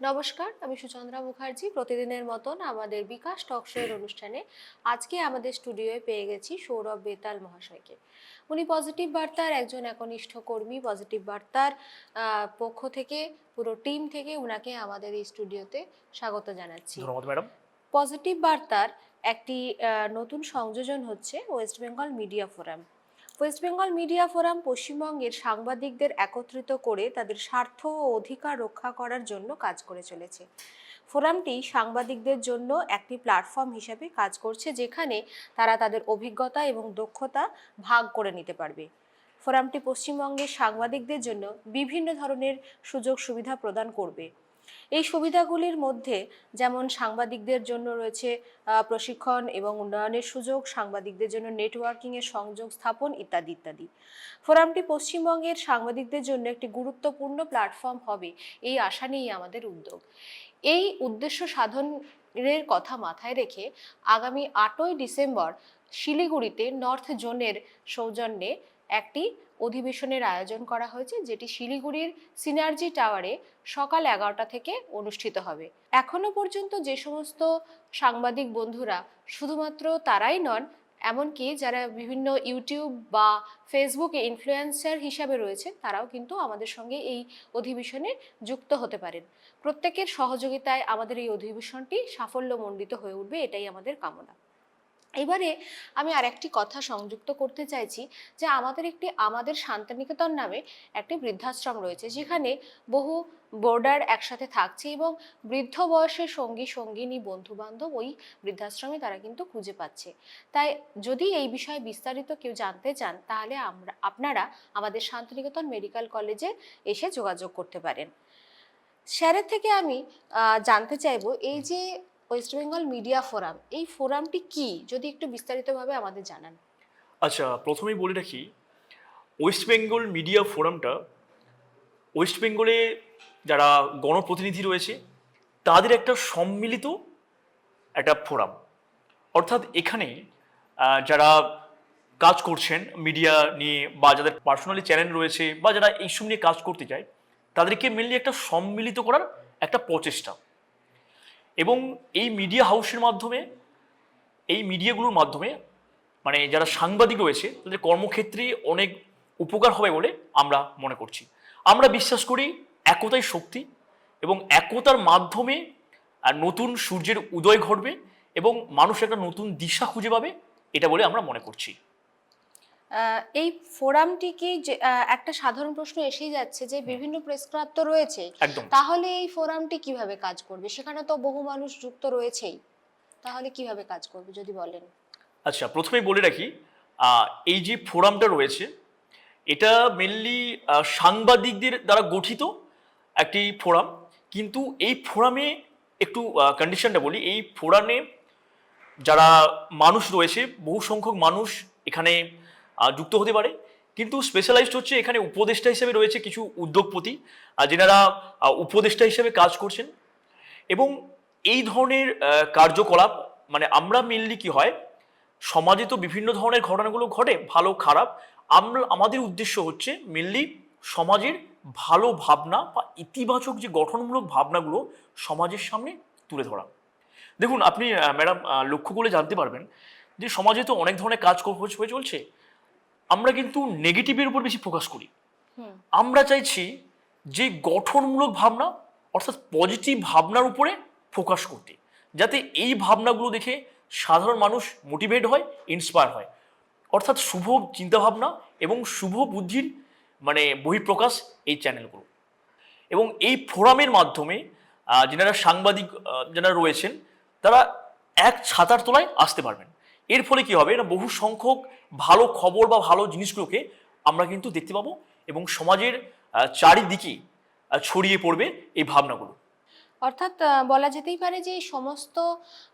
নমস্কার আমি সুচন্দ্রা মুখার্জি। প্রতিদিনের মতন আমাদের বিকাশ টক শোয়ের অনুষ্ঠানে আজকে আমাদের স্টুডিওয়ে পেয়ে গেছি সৌরভ বেতাল মহাশয়কে। উনি পজিটিভ বার্তার একজন একনিষ্ঠ কর্মী পজিটিভ বার্তার পক্ষ থেকে পুরো টিম থেকে উনাকে আমাদের এই স্টুডিওতে স্বাগত জানাচ্ছি। ধন্যবাদ ম্যাডাম। পজিটিভ বার্তার একটি নতুন সংযোজন হচ্ছে West Bengal media forum. West Bengal media forum পশ্চিমবঙ্গের সাংবাদিকদের একত্রিত করে তাদের স্বার্থ ও অধিকার রক্ষা করার জন্য কাজ করে চলেছে। ফোরামটি সাংবাদিকদের জন্য একটি প্ল্যাটফর্ম হিসেবে কাজ করছে যেখানে তারা তাদের অভিজ্ঞতা এবং দক্ষতা ভাগ করে নিতে পারবে। ফোরামটি পশ্চিমবঙ্গের সাংবাদিকদের জন্য বিভিন্ন ধরনের সুযোগ সুবিধা প্রদান করবে। এই সুবিধাগুলির মধ্যে যেমন সাংবাদিকদের জন্য রয়েছে প্রশিক্ষণ এবং উন্নয়নের সুযোগ, সাংবাদিকদের জন্য নেটওয়ার্কিংয়ের সংযোগ স্থাপন ইত্যাদি ইত্যাদি। ফোরামটি পশ্চিমবঙ্গের সাংবাদিকদের জন্য একটি গুরুত্বপূর্ণ প্ল্যাটফর্ম হবে, এই আশা নিয়েই আমাদের উদ্যোগ। এই উদ্দেশ্য সাধনের কথা মাথায় রেখে আগামী আটই ডিসেম্বর শিলিগুড়িতে নর্থ জোনের সৌজন্যে একটি অধিবেশনের আয়োজন করা হয়েছে, যেটি শিলিগুড়ির সিনার্জি টাওয়ারে সকাল এগারোটা থেকে অনুষ্ঠিত হবে। এখনও পর্যন্ত যে সমস্ত সাংবাদিক বন্ধুরা শুধুমাত্র তারাই নন, এমনকি যারা বিভিন্ন ইউটিউব বা ফেসবুকে ইনফ্লুয়েন্সার হিসাবে রয়েছে, তারাও কিন্তু আমাদের সঙ্গে এই অধিবেশনে যুক্ত হতে পারেন। প্রত্যেকের সহযোগিতায় আমাদের এই অধিবেশনটি সাফল্যমণ্ডিত হয়ে উঠবে, এটাই আমাদের কামনা। এবারে আমি আরেকটি কথা সংযুক্ত করতে চাইছি যে আমাদের একটি, আমাদের শান্তিনিকেতন নামে একটি বৃদ্ধাশ্রম রয়েছে, যেখানে বহু বোর্ডার একসাথে থাকছে এবং বৃদ্ধ বয়সের সঙ্গী, সঙ্গিনী বন্ধু বান্ধব ওই বৃদ্ধাশ্রমে তারা কিন্তু খুঁজে পাচ্ছে। তাই যদি এই বিষয়ে বিস্তারিত কেউ জানতে চান, তাহলে আমরা, আপনারা আমাদের শান্তিনিকেতন মেডিকেল কলেজে এসে যোগাযোগ করতে পারেন। স্যারের থেকে আমি জানতে চাইব, এই যে ওয়েস্ট বেঙ্গল মিডিয়া ফোরাম এই ফোরামটি কি? যদি একটু বিস্তারিতভাবে আমাদের জানান। আচ্ছা প্রথমেই বলে রাখি ওয়েস্ট বেঙ্গল মিডিয়া ফোরামটা ওয়েস্ট বেঙ্গলে যারা গণপ্রতিনিধি রয়েছে, তাদের একটা সম্মিলিত একটা ফোরাম অর্থাৎ এখানে যারা কাজ করছেন মিডিয়া নিয়ে বা যাদের পার্সোনালি চ্যানেল রয়েছে বা যারা এইসব নিয়ে কাজ করতে চায়, তাদেরকে মেনলি একটা সম্মিলিত করার একটা প্রচেষ্টা। এবং এই মিডিয়া হাউসের মাধ্যমে, এই মিডিয়াগুলোর মাধ্যমে মানে যারা সাংবাদিক রয়েছে, তাদের কর্মক্ষেত্রে অনেক উপকার হবে বলে আমরা মনে করছি। আমরা বিশ্বাস করি একতাই শক্তি এবং একতার মাধ্যমে নতুন সূর্যের উদয় ঘটবে এবং মানুষ একটা নতুন দিশা খুঁজে পাবে, এটা বলে আমরা মনে করছি। এই ফোরামটি কি যে একটা সাধারণ প্রশ্ন এসেই যাচ্ছে যে বিভিন্ন প্রেস ক্লাব তো রয়েছে। তাহলে এই ফোরামটি কীভাবে কাজ করবে? সেখানে তো বহু মানুষ যুক্ত রয়েছেই। তাহলে কীভাবে কাজ করবে যদি বলেন? আচ্ছা প্রথমেই বলে রাখি এই যে ফোরামটা রয়েছে এটা মেনলি সাংবাদিকদের দ্বারা গঠিত একটি ফোরাম। কিন্তু এই ফোরামে একটু কন্ডিশনটা বলি এই ফোরামে যারা মানুষ রয়েছে বহু সংখ্যক মানুষ এখানে যুক্ত হতে পারে। কিন্তু স্পেশালাইজড হচ্ছে এখানে উপদেষ্টা হিসেবে রয়েছে কিছু উদ্যোগপতি যেনারা উপদেষ্টা হিসেবে কাজ করছেন। এবং এই ধরনের কার্যকলাপ মানে আমরা মেনলি কি হয়, সমাজে তো বিভিন্ন ধরনের ঘটনাগুলো ঘটে, ভালো, খারাপ। আমরা আমাদের উদ্দেশ্য হচ্ছে মেনলি সমাজের ভালো ভাবনা বা ইতিবাচক যে গঠনমূলক ভাবনাগুলো সমাজের সামনে তুলে ধরা। দেখুন, আপনি ম্যাডাম লক্ষ্য করে জানতে পারবেন যে সমাজে তো অনেক ধরনের কাজ হয়ে চলছে। আমরা কিন্তু নেগেটিভের উপর বেশি ফোকাস করি। আমরা চাইছি যে গঠনমূলক ভাবনা অর্থাৎ পজিটিভ ভাবনার উপরে ফোকাস করতে। যাতে এই ভাবনাগুলো দেখে সাধারণ মানুষ মোটিভেট হয় ইন্সপায়ার হয়। অর্থাৎ শুভ চিন্তাভাবনা এবং শুভ বুদ্ধির মানে বহিঃপ্রকাশ এই চ্যানেলগুলো এবং এই ফোরামের মাধ্যমে যেনারা সাংবাদিক যারা রয়েছেন তারা এক ছাতার তলায় আসতে পারবেন। এর ফলে কি হবে? এটা বহু সংখ্যক ভালো খবর বা ভালো জিনিসগুলোকে আমরা কিন্তু দেখতে পাবো এবং সমাজের চারিদিকে ছড়িয়ে পড়বে এই ভাবনাগুলো। অর্থাৎ বলা যেতেই পারে যে সমস্ত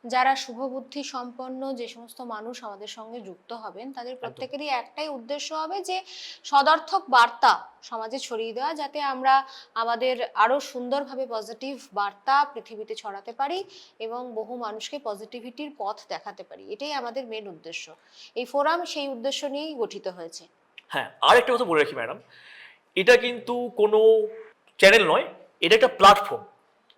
যারা শুভবুদ্ধি সম্পন্ন যে সমস্ত মানুষ আমাদের সঙ্গে যুক্ত হবেন তাদের প্রত্যেকেরই একটাই উদ্দেশ্য হবে যে সদর্থক বার্তা সমাজে ছড়িয়ে দেওয়া যাতে আমরা আমাদের আরও সুন্দরভাবে পজিটিভ বার্তা পৃথিবীতে ছড়াতে পারি এবং বহু মানুষকে পজিটিভিটির পথ দেখাতে পারি। এটাই আমাদের মেন উদ্দেশ্য। এই ফোরাম সেই উদ্দেশ্য নিয়েই গঠিত হয়েছে। হ্যাঁ আর একটা কথা বলে রাখি ম্যাডাম এটা কিন্তু কোনো চ্যানেল নয় এটা একটা প্ল্যাটফর্ম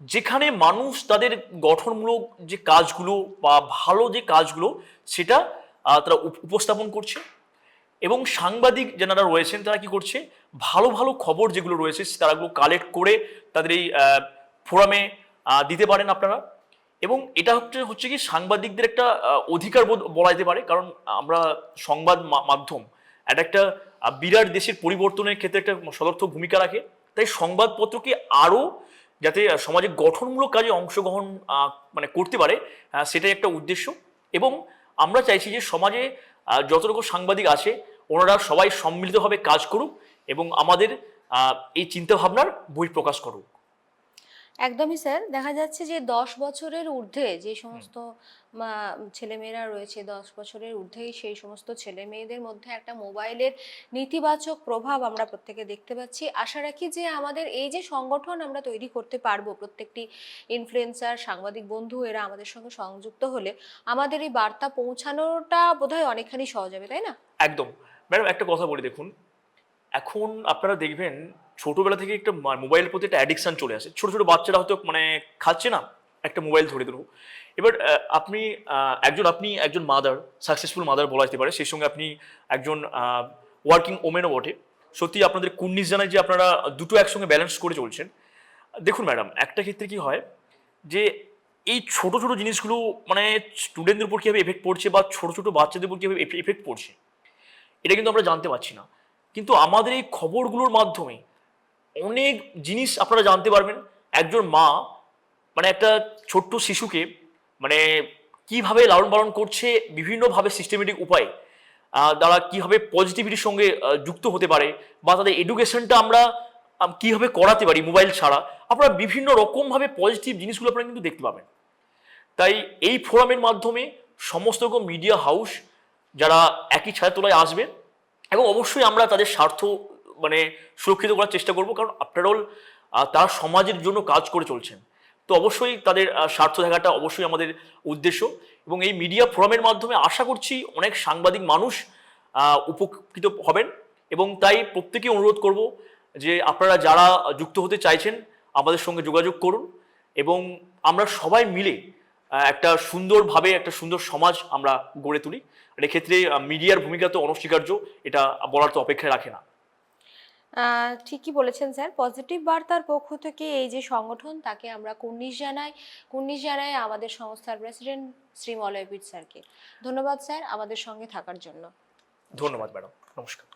যেখানে মানুষ তাদের গঠনমূলক যে কাজগুলো বা ভালো যে কাজগুলো, সেটা তারা উপ- উপস্থাপন করছে। এবং সাংবাদিক যারা রয়েছেন, তারা কি করছে? ভালো ভালো খবর যেগুলো রয়েছে তারাগুলো কালেক্ট করে তাদের এই ফোরামে দিতে পারেন আপনারা। এবং এটা হচ্ছে হচ্ছে কি, সাংবাদিকদের একটা অধিকার বোধ বলা যেতে পারে। কারণ আমরা সংবাদ মাধ্যম, এটা একটা বিরাট দেশের পরিবর্তনের ক্ষেত্রে একটা সদর্থক ভূমিকা রাখে। তাই সংবাদপত্রকে আরও যাতে সমাজে গঠনমূলক কাজে অংশগ্রহণ মানে করতে পারে সেটাই একটা উদ্দেশ্য। এবং আমরা চাইছি যে সমাজে যত রকম সাংবাদিক আছে, ওনারা সবাই সম্মিলিতভাবে কাজ করুক এবং আমাদের এই চিন্তাভাবনার বই প্রকাশ করুক। একদমই স্যার। দেখা যাচ্ছে যে দশ বছরের ঊর্ধ্বে যে সমস্ত ছেলেমেয়েরা রয়েছে দশ বছরের ঊর্ধ্বেই সেই সমস্ত ছেলে মেয়েদের মধ্যে একটা মোবাইলের নেতিবাচক প্রভাব আমরা প্রত্যেকে দেখতে পাচ্ছি। আশা রাখি যে আমাদের এই যে সংগঠন আমরা তৈরি করতে পারব প্রত্যেকটি ইনফ্লুয়েন্সার সাংবাদিক বন্ধু এরা আমাদের সঙ্গে সংযুক্ত হলে আমাদের এই বার্তা পৌঁছানোটা বোধহয় অনেকখানি সহজ হবে তাই না? একদম। ম্যাডাম একটা কথা বলি দেখুন। এখন আপনারা দেখবেন ছোটবেলা থেকে একটা মোবাইলের প্রতি একটা অ্যাডিকশান চলে আসে। ছোট ছোট বাচ্চারা হয়তো মানে খাচ্ছে না, একটা মোবাইল ধরে দেবো এবার আপনি একজন আপনি একজন মাদার সাকসেসফুল মাদার বলা যেতে পারে, সেই সঙ্গে আপনি একজন ওয়ার্কিং ওমেনও বটে। সত্যি আপনাদের কুন্নিস জানায় যে আপনারা দুটো একসঙ্গে ব্যালেন্স করে চলছেন। দেখুন ম্যাডাম একটা ক্ষেত্রে কি হয় যে এই ছোট ছোট জিনিসগুলো মানে স্টুডেন্টদের উপর কীভাবে এফেক্ট পড়ছে বা ছোট ছোট বাচ্চাদের উপর কীভাবে এফেক্ট পড়ছে, এটা কিন্তু আমরা জানতে পারছি না। কিন্তু আমাদের এই খবরগুলোর মাধ্যমে অনেক জিনিস আপনারা জানতে পারবেন। একজন মা মানে একটা ছোট্ট শিশুকে মানে কীভাবে লালন পালন করছে বিভিন্নভাবে সিস্টেমেটিক উপায়ে তারা কীভাবে পজিটিভিটির সঙ্গে যুক্ত হতে পারে বা তাদের এডুকেশনটা আমরা আম, কীভাবে করাতে পারি মোবাইল ছাড়া আপনারা বিভিন্ন রকমভাবে পজিটিভ জিনিসগুলো আপনারা কিন্তু দেখতে পাবেন। তাই এই ফোরামের মাধ্যমে সমস্ত রকম মিডিয়া হাউস যারা একই ছায়া তোলায় আসবে এবং অবশ্যই আমরা তাদের স্বার্থ মানে সুরক্ষিত করার চেষ্টা করব, কারণ আফটার অল তারা সমাজের জন্য কাজ করে চলছেন। তো অবশ্যই তাদের স্বার্থ দেখাটা অবশ্যই আমাদের উদ্দেশ্য এবং এই মিডিয়া ফোরামের মাধ্যমে আশা করছি অনেক সাংবাদিক মানুষ উপকৃত হবেন এবং তাই প্রত্যেকেই অনুরোধ করব যে আপনারা যারা যুক্ত হতে চাইছেন আমাদের সঙ্গে যোগাযোগ করুন এবং আমরা সবাই মিলে একটা সুন্দরভাবে, একটা সুন্দর সমাজ আমরা গড়ে তুলি। আর এক্ষেত্রে মিডিয়ার ভূমিকা তো অনস্বীকার্য, এটা বলার তো অপেক্ষায় রাখে না। ঠিকই বলেছেন স্যার। পজিটিভ বার্তার পক্ষ থেকে এই যে সংগঠন, তাকে আমরা কুর্নিশ জানাই। কুর্নিশ জানাই আমাদের সংস্থার প্রেসিডেন্ট শ্রী মলয়বীর স্যারকে। ধন্যবাদ স্যার আমাদের সঙ্গে থাকার জন্য। ধন্যবাদ ম্যাডাম। নমস্কার।